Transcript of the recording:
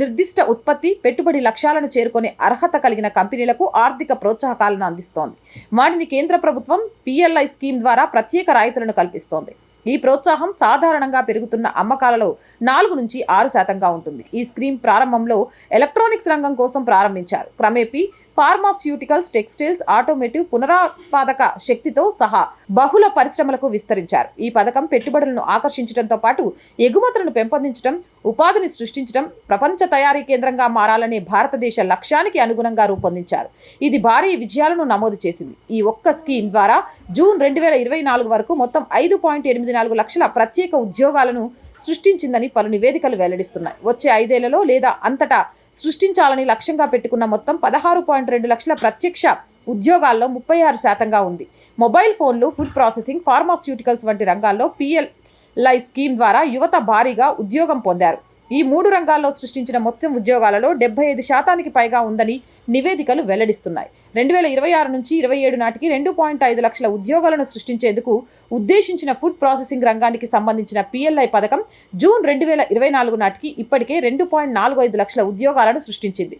నిర్దిష్ట ఉత్పత్తి పెట్టుబడి లక్ష్యాలను చేరుకునే అర్హత కలిగిన కంపెనీలకు ఆర్థిక ప్రోత్సాహకాలను అందిస్తోంది. వాటిని కేంద్ర ప్రభుత్వం పిఎల్ఐ స్కీమ్ ద్వారా ప్రత్యేక రాయితీలను కల్పిస్తోంది. ఈ ప్రోత్సాహం సాధారణంగా పెరుగుతున్న అమ్మకాలలో నాలుగు నుంచి ఆరు శాతంగా ఉంటుంది. ఈ స్కీమ్ ప్రారంభంలో ఎలక్ట్రానిక్స్ రంగం కోసం ప్రారంభించారు. క్రమేపీ ఫార్మాస్యూటికల్స్ టెక్స్టైల్స్ ఆటోమేటివ్ పునరుత్పాదక శక్తితో సహా బహుళ పరిశ్రమలకు విస్తరించారు. ఈ పథకం పెట్టుబడులను ఆకర్షించడంతో పాటు ఎగుమతులను పెంపొందించడం ఉపాధిని సృష్టించడం ప్రపంచ తయారీ కేంద్రంగా మారాలనే భారతదేశ లక్ష్యానికి అనుగుణంగా రూపొందించారు. ఇది భారీ విజయాలను నమోదు చేసింది. ఈ ఒక్క స్కీమ్ ద్వారా జూన్ రెండు వేల ఇరవై నాలుగు వరకు మొత్తం ఐదు పాయింట్ ఎనిమిది నాలుగు లక్షల ప్రత్యేక ఉద్యోగాలను సృష్టించిందని పలు నివేదికలు వెల్లడిస్తున్నాయి. వచ్చే ఐదేళ్ళలో లేదా అంతటా సృష్టించాలని లక్ష్యంగా పెట్టుకున్న మొత్తం పదహారు పాయింట్ రెండు లక్షల ప్రత్యక్ష ఉద్యోగాల్లో ముప్పై ఆరు శాతంగా ఉంది. మొబైల్ ఫోన్లు ఫుడ్ ప్రాసెసింగ్ ఫార్మాస్యూటికల్స్ వంటి రంగాల్లో పిఎల్ఐ స్కీమ్ ద్వారా యువత భారీగా ఉద్యోగం పొందారు. ఈ మూడు రంగాల్లో సృష్టించిన మొత్తం ఉద్యోగాలలో డెబ్బై ఐదు శాతానికి పైగా ఉందని నివేదికలు వెల్లడిస్తున్నాయి. రెండు వేల ఇరవై ఆరు నుంచి ఇరవై ఏడు నాటికి రెండు పాయింట్ ఐదు లక్షల ఉద్యోగాలను సృష్టించేందుకు ఉద్దేశించిన ఫుడ్ ప్రాసెసింగ్ రంగానికి సంబంధించిన పిఎల్ఐ పథకం జూన్ రెండు వేల ఇరవై నాలుగు నాటికి ఇప్పటికే రెండు పాయింట్ నాలుగు ఐదు లక్షల ఉద్యోగాలను సృష్టించింది.